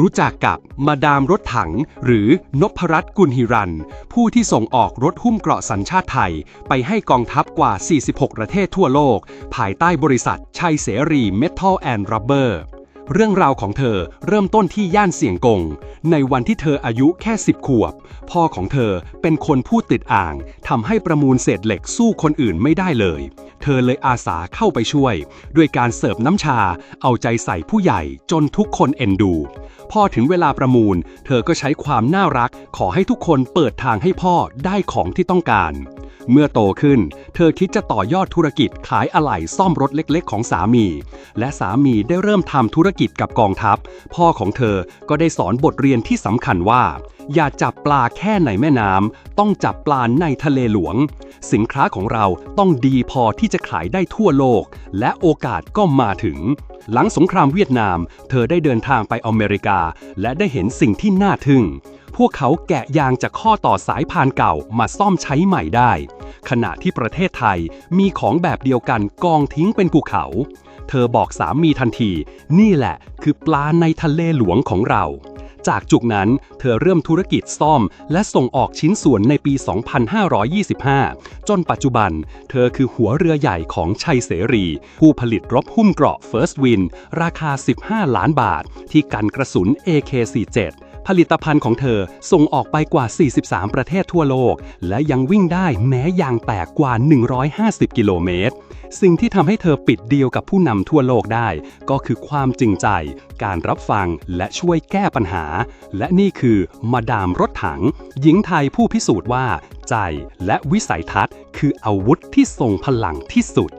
รู้จักกับมาดามรถถัง หรือนพรัตน์กุลหิรัน ผู้ที่ส่งออกรถหุ้มเกราะสัญชาติไทย ไปให้กองทัพกว่า 46 ประเทศทั่วโลก ภายใต้บริษัทชัยเสรีเมทัลแอนด์รับเบอร์ เรื่องราวของเธอเริ่มต้นที่ย่านเสียงกง ในวันที่เธออายุแค่ 10 ขวบ พ่อของเธอเป็นคนพูดติดอ่างทำให้ประมูลเศษเหล็กสู้คนอื่นไม่ได้เลย เธอเลยอาสาเข้าไปช่วย ด้วยการเสิร์ฟน้ำชา เอาใจใส่ผู้ใหญ่จนทุกคนเอ็นดู พอถึงเวลาประมูล เธอก็ใช้ความน่ารัก ขอให้ทุกคนเปิดทางให้พ่อได้ของที่ต้องการเมื่อโตขึ้น เธอคิดจะต่อยอดธุรกิจขายอะไหล่ซ่อมรถเล็กๆ ของสามี และสามีได้เริ่มทำธุรกิจกับกองทัพ พ่อของเธอก็ได้สอนบทเรียนที่สำคัญว่า อย่าจับปลาแค่ในแม่น้ำต้องจับปลาในทะเลหลวง สินค้าของเราต้องดีพอที่จะขายได้ทั่วโลก และโอกาสก็มาถึง หลังสงครามเวียดนาม เธอได้เดินทางไปอเมริกา และได้เห็นสิ่งที่น่าทึ่ง พวกเขาแกะยางจากข้อต่อสายพานเก่ามาซ่อมใช้ใหม่ได้ ขณะที่ประเทศไทยมีของแบบเดียวกันกองทิ้งเป็นภูเขา เธอบอกสามีทันที นี่แหละคือปลาในทะเลหลวงของเรา จากจุกนั้นเธอเริ่มธุรกิจซ่อม และส่งออกชิ้นส่วนในปี 2525 จนปัจจุบัน เธอคือหัวเรือใหญ่ของชัยเสรี ผู้ผลิตรบหุ้มเกราะ First Win ราคา 15 ล้านบาท ที่กันกระสุน AK47 ผลิตภัณฑ์ของเธอส่งออกไปกว่า 43 ประเทศทั่วโลก และยังวิ่งได้แม้ยางแตกกว่า 150 กิโลเมตร สิ่งที่ทำให้เธอปิดดีลกับผู้นำทั่วโลกได้ ก็คือความจริงใจ การรับฟังและช่วยแก้ปัญหา และนี่คือมาดามรถถัง หญิงไทยผู้พิสูจน์ว่า ใจและวิสัยทัศน์ คืออาวุธที่ทรงพลังที่สุด